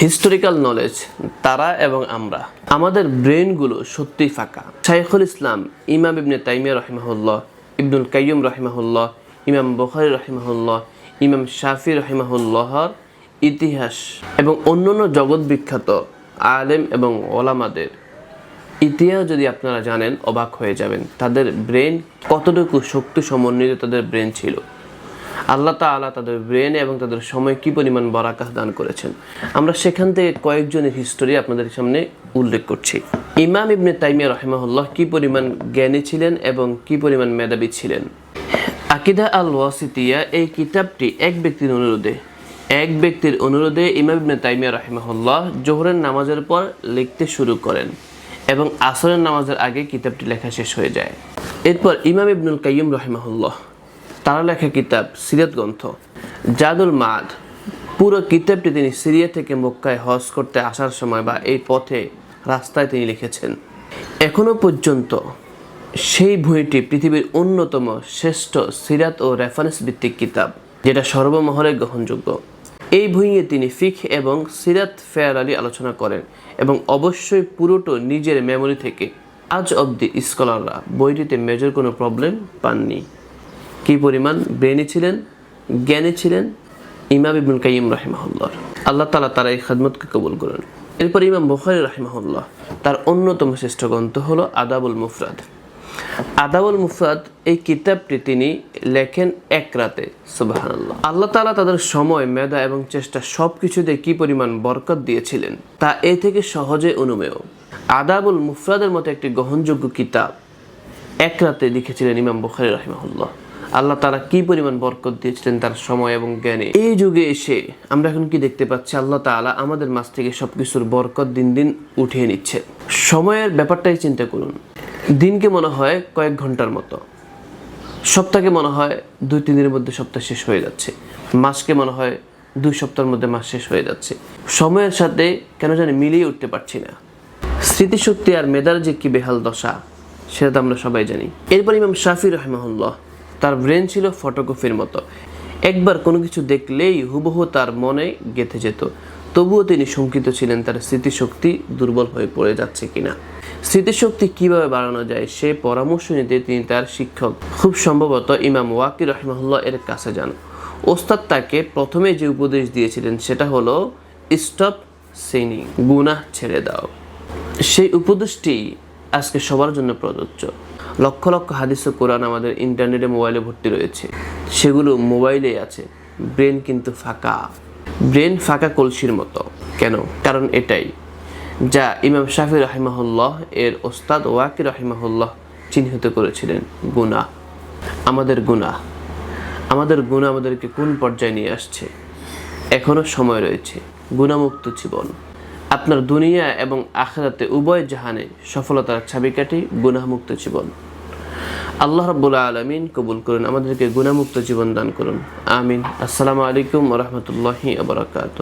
Historical knowledge তারা এবং আমরা। আমাদের ব্রেনগুলো সত্যিই ফাঁকা। শাইখুল ইসলাম, ইমাম ইবনে তাইমিয়া রহিমাহুল্লাহ, ইবনুল কাইয়ুম রহিমাহুল্লাহ, ইমাম বখারি রহিমাহুল্লাহ, ইমাম শাফি রহিমাহুল্লাহর ইতিহাস এবং অন্যান্য জগৎ বিখ্যাত আলেম এবং ওলামাদের ইতিহাস যদি আপনারা জানেন, অবাক হয়ে যাবেন। তাদের ব্রেন কতটুকু শক্তি সমন্বিত তাদের ব্রেন ছিল? আল্লাহ তাআলা তাদের ব্রেন এবং তাদের সময় কি পরিমাণ বরাকাহ দান করেছেন? আমরা সেখান থেকে কয়েকজনের হিস্টোরি আপনাদের সামনে উল্লেখ করছি। ইমাম ইবনে তাইমিয়া রহিমাহুল্লাহ কি পরিমাণ জ্ঞানী ছিলেন এবং কি পরিমাণ মেধাবী ছিলেন? আকিদা আল ওয়াসিতিয়া এই কিতাবটি এক ব্যক্তির অনুরোধে, এক ব্যক্তির অনুরোধে ইমাম ইবনে তাইমিয়া রহিমাহুল্লাহ জোহরের নামাজের পর লিখতে শুরু করেন এবং আসরের নামাজের আগে কিতাবটি লেখা শেষ হয়ে যায়। এরপর ইমাম ইবনুল কাইম রহিমাহুল্লাহ তার লেখা কিতাব সিরাত গ্রন্থ। জাদুল মাদ। পুরো কিতাবটি তিনি সিরিয়া থেকে মক্কায় হজ করতে আসার সময় বা এই পথে রাস্তায় তিনি লিখেছেন। এখনও পর্যন্ত সেই বইটি পৃথিবীর অন্যতম শ্রেষ্ঠ সিরাত ও রেফারেন্স ভিত্তিক কিতাব, যেটা সর্বমহলে গ্রহণযোগ্য। এই বইয়ে তিনি ফিখ এবং সিরাত ফেয়ার আলী আলোচনা করেন এবং অবশ্যই পুরোটো নিজের মেমোরি থেকে আজ অবধি স্কলাররা বইটিতে মেজর কোনো প্রবলেম পাননি। কি পরিমাণ ব্রেনি ছিলেন, জ্ঞানী ছিলেন? ইমাম ইবনুল কাইম রাহিমাহুল্লাহ। আল্লাহ তালা তারা এই খাদমতকে কবুল করেন। এরপর ইমাম বুখারি রাহিমাহুল্লাহ তার অন্যতম শ্রেষ্ঠ গ্রন্থ হলো আদাবুল মুফরাদ। আদাবুল মুফরাদ এই কিতাবটি তিনি লেখেন এক রাতে সুবাহান আল্লাহ আল্লাহ তালা তাদের সময়, মেধা এবং চেষ্টা সব কিছুতে কি পরিমাণ বরকত দিয়েছিলেন, তা এ থেকে সহজে অনুমেয়। আদাবুল মুফরাদের মতো একটি গ্রহণযোগ্য কিতাব এক রাতে লিখেছিলেন ইমাম বুখারি রাহিমাহুল্লাহ। আল্লাহ তারা কি পরিমাণ বরকত দিয়েছিলেন তার সময় এবং জ্ঞানে? এই যুগে এসে আমরা এখন কি দেখতে পাচ্ছি? আল্লাহ তাআলা আমাদের মাছ থেকে সবকিছুর বরকত দিন দিন উঠিয়ে নিচ্ছে। সময়ের ব্যাপারটাই চিন্তা করুন। দিনকে মনে হয় কয়েক ঘণ্টার মতো। সপ্তাহকে মনে হয় দুই, তিন দিনের মধ্যে সপ্তাহ শেষ হয়ে যাচ্ছে। মাসকে মনে হয় দুই সপ্তাহের মধ্যে মাস শেষ হয়ে যাচ্ছে। সময়ের সাথে কেন জানি মিলিয়ে উঠতে পারছি না। স্মৃতিশক্তি আর মেধার যে কি বেহাল দশা, সেটা তো আমরা সবাই জানি। এরপর ইমাম শাফি রহমাহুল্লাহ তার ব্রেন ছিল ফটোকপির মতো। একবার কোনো কিছু দেখলেই হুবহু তার মনে গেঁথে যেত। তবুও তিনি শঙ্কিত ছিলেন তার স্মৃতিশক্তি দুর্বল হয়ে পড়ে যাচ্ছে কিনা। স্মৃতিশক্তি কীভাবে বাড়ানো যায় সে পরামর্শ নিতে তিনি তার শিক্ষক, খুব সম্ভবত ইমাম ওয়াকি রহমাহুল্লাহ এর কাছে যান। ওস্তাদ তাকে প্রথমে যে উপদেশ দিয়েছিলেন সেটা হলো, স্টপ সিনিং, গুনাহ ছেড়ে দাও। সেই উপদেশটি আজকে সবার জন্য প্রযোজ্য। লক্ষ লক্ষ হাদিস ও কোরআন আমাদের ইন্টারনেটে মোবাইলে ভর্তি রয়েছে। সেগুলো মোবাইলেই আছে। ব্রেন কিন্তু ফাঁকা। ব্রেন ফাঁকা কলসির মতো। কেন? কারণ এটাই। যা ইমাম শাফি রাহিমাহুল্লাহ এর ওস্তাদ ওয়াকি রাহিমাহুল্লাহ চিহ্নিত করেছিলেন। গুনাহ। আমাদের গুনাহ। আমাদের গুণ আমাদেরকে কোন পর্যায়ে নিয়ে আসছে? এখনও সময় রয়েছে। গুণামুক্ত জীবন। আপনার দুনিয়া এবং আখেরাতে উভয় জাহানে সফলতার ছাবিকাঠি গুনাহমুক্ত জীবন। আল্লাহ রব্বুল আলমিন কবুল করুন, আমাদেরকে গুণামুক্ত জীবন দান করুন। আমিন। আসসালামু আলাইকুম রহমতুল্লাহি আবরাকাত